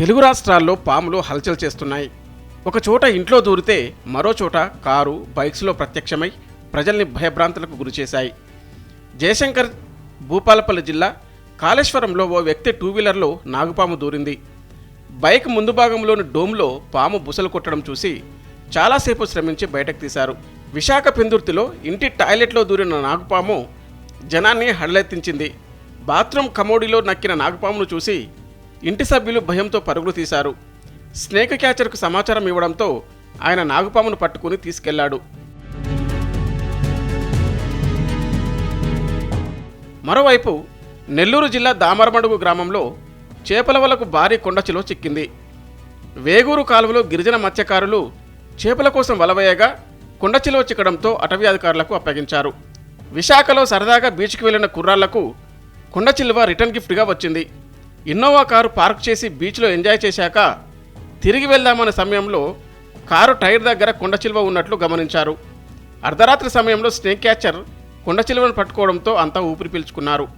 తెలుగు రాష్ట్రాల్లో పాములు హల్చల్ చేస్తున్నాయి. ఒక చోట ఇంట్లో దూరితే మరో చోట కారు బైక్స్లో ప్రత్యక్షమై ప్రజల్ని భయభ్రాంతులకు గురిచేశాయి జయశంకర్ భూపాలపల్లి జిల్లా కాళేశ్వరంలో ఓ వ్యక్తి టూ వీలర్లో నాగుపాము దూరింది. బైక్ ముందు భాగంలోని డోమ్లో పాము బుసలు కొట్టడం చూసి చాలాసేపు శ్రమించి బయటకు తీశారు. విశాఖ పెందుర్తిలో ఇంటి టాయిలెట్లో దూరిన నాగుపాము జనాన్ని హడలెత్తించింది. బాత్రూమ్ కమోడిలో నక్కిన నాగుపామును చూసి ఇంటి సభ్యులు భయంతో పరుగులు తీశారు. స్నేక్ క్యాచర్కు సమాచారం ఇవ్వడంతో ఆయన నాగుపామును పట్టుకుని తీసుకెళ్ళాడు. మరోవైపు నెల్లూరు జిల్లా దామరమడుగు గ్రామంలో చేపల వలకు భారీ కొండచిలో చిక్కింది. వేగూరు కాలువలో గిరిజన మత్స్యకారులు చేపల కోసం వలవేయగా కొండచిలో చిక్కడంతో అటవీ అధికారులకు అప్పగించారు. విశాఖలో సరదాగా బీచ్కి వెళ్ళిన కుర్రాళ్ళకు కొండచిల్వ రిటర్న్ గిఫ్ట్గా వచ్చింది. ఇన్నోవా కారు పార్క్ చేసి బీచ్లో ఎంజాయ్ చేశాక తిరిగి వెళ్దామనే సమయంలో కారు టైర్ దగ్గర కొండచిల్వ ఉన్నట్లు గమనించారు. అర్ధరాత్రి సమయంలో స్నేక్ క్యాచర్ కొండచిల్వను పట్టుకోవడంతో అంతా ఊపిరి పీల్చుకున్నారు.